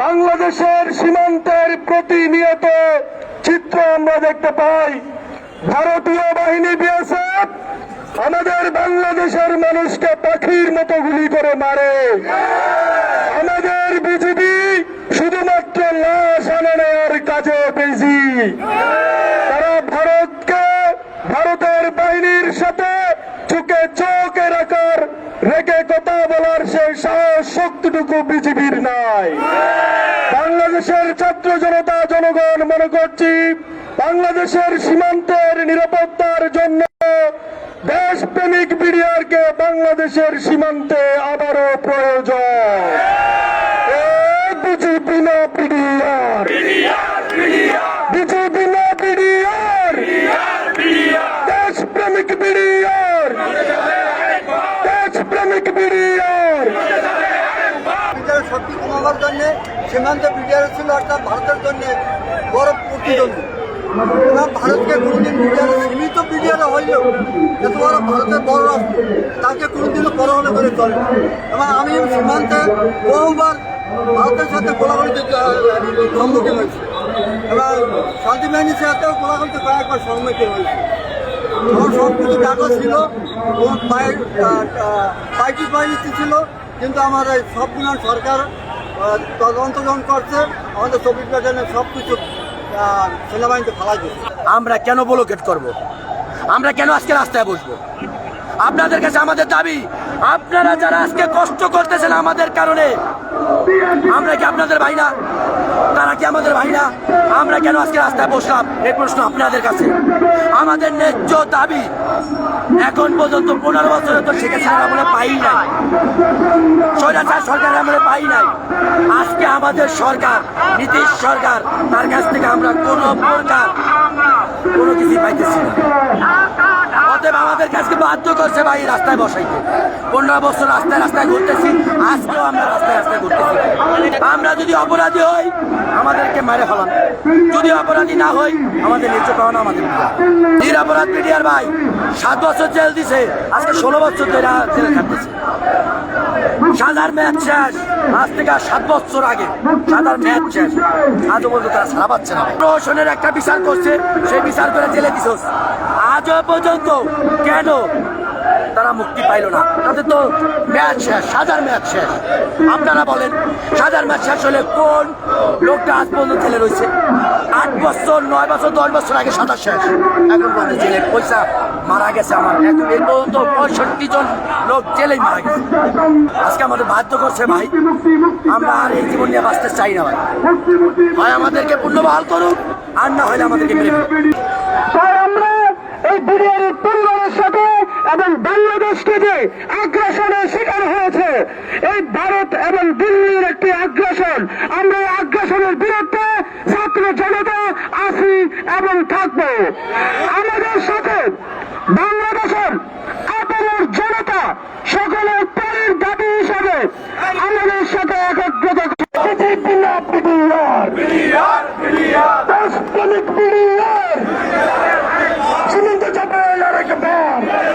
বাংলাদেশের সীমান্তের প্রতিনিয়ত চিত্র আমরা দেখতে পাই। ভারতীয় বাহিনী বিএসএফ আমাদের বাংলাদেশের মানুষকে পাখির মতো গুলি করে মারে। আমাদের বিজেপি শুধুমাত্র লাশ আনে নেওয়ার কাজে বেজি তারা ভারতকে, ভারতের বাহিনীর সাথে চোখে রাখার রেখে কথা বলার সেই সাহস শক্তিটুকু বিজেপির নাই। বাংলাদেশের ছাত্র জনতা, জনগণ, মনে করছি বাংলাদেশের সীমান্তের নিরাপত্তার জন্য দেশপ্রেমিক বিডিআরকে বাংলাদেশের সীমান্তে আবারও প্রয়োজন। বিজেপি না বিডিআর বিজেপি না বিডিআর দেশপ্রেমিক বিডিআর দেশপ্রেমিক বিডিআর বিডিআর কমাবার জন্য, সীমান্ত বিডিআর ছিল অর্থাৎ ভারতের জন্য বড় প্রতিদ্বন্দ্বী। এবং ভারতকে কোনোদিন বিডিআর, সীমিত বিডিআর হইলেও এত বড় ভারতের বড় রাষ্ট্র, তাকে কোনোদিনও করে চলে। এবং আমি সীমান্তে বহুবার ভারতের সাথে গোলাগুলিতে সম্মুখীন হয়েছি। এবং শান্তি বাহিনীর সাথেও গোলাগুলিতে কয়েকবার সম্মুখীন হয়েছি। আমার সব কিছু ডাটা ছিল ওর পাইটি বাহিনীতে ছিল, কিন্তু আমার এই সবগুলো সরকার তদন্ত যখন করছে, আমাদের চব্বিশ ঘন্টায় সব কিছু সেনাবাহিনীতে ফেলা দিয়েছে। আমরা কেন ব্লকেট করব? আমরা কেন আজকে রাস্তায় বসবো? আপনাদের কাছে আমাদের দাবি, আপনারা যারা আজকে কষ্ট করতেছেন আমাদের কারণে, আমরা কি আপনাদের ভাই না? তারা কি আমাদের ভাই না? আমরা কেন আজকে রাস্তায় বসলাম? এই প্রশ্ন আপনাদের কাছে। আমাদের ন্যায্য দাবি এখন পর্যন্ত পনেরো বছরে তো শেখ আমরা পাই নাই। স্বৈরাচার সরকার আমরা পাই নাই। আজকে আমাদের সরকার, নীতিশ সরকার, তার কাছ থেকে আমরা কোনো প্রকার কোনো কিছু পাইতেছি না। অতএব আমাদের কাছে বাধ্য করছে ভাই রাস্তায় বসাইতে। পনেরো বছর রাস্তায় রাস্তায় ঘুরতেছি, আজকেও আমরা রাস্তায় রাস্তায় ঘুরতেছি। আমরা যদি অপরাধী হই, আমাদেরকে মেরে ফেলান যদি অপরাধী না হই, আমাদের নির্য পাওয়া আমাদের নিরাপরাধ মিডিয়ার ভাই, সাত বছর জেল দিছে, আজকে ষোলো বছর ধরে জেলে থাকতেছে। সাদার ম্যাচ শেষ, আজ থেকে সাত বছর আগে সাদার ম্যাচ শেষ। আজও পর্যন্ত তারা ছাড়া পাচ্ছে না। প্রশাসনের একটা বিচার করছে, সেই বিচার করে জেলে দিছোস আজও পর্যন্ত কেন? তারা মুক্তি পাইল না। তাদের তো ম্যাচ শেষ, সাজার ম্যাচ শেষ। আপনারা বলেন, সাজার ম্যাচ শেষ হলে কোন লোকটা আজ পর্যন্ত জেলে রয়েছে? আট বছর, নয় বছর, দশ বছর আগে সাজার শেষ। এখন পর্যন্ত জেলে পয়সা মারা গেছে আমার। এই পর্যন্ত পঁয়ষট্টি জন লোক জেলেই মারা গেছে। আজকে আমাদের বাধ্য করছে ভাই, আমরা আর এই জীবন নিয়ে বাঁচতে চাই না ভাই। ভাই, আমাদেরকে পুনর্বহাল করুক আর না হলে আমাদেরকে মেরে এই বিরিয়ানির পরিবারের সাথে এবং বাংলাদেশকে যে আগ্রাসনের শিকার হয়েছে, এই ভারত এবং দিল্লির একটি আগ্রাসন। আমরা এই আগ্রাসনের বিরুদ্ধে ছাত্র জনতা আসি এবং থাকব। আমাদের সাথে বাংলা সরকার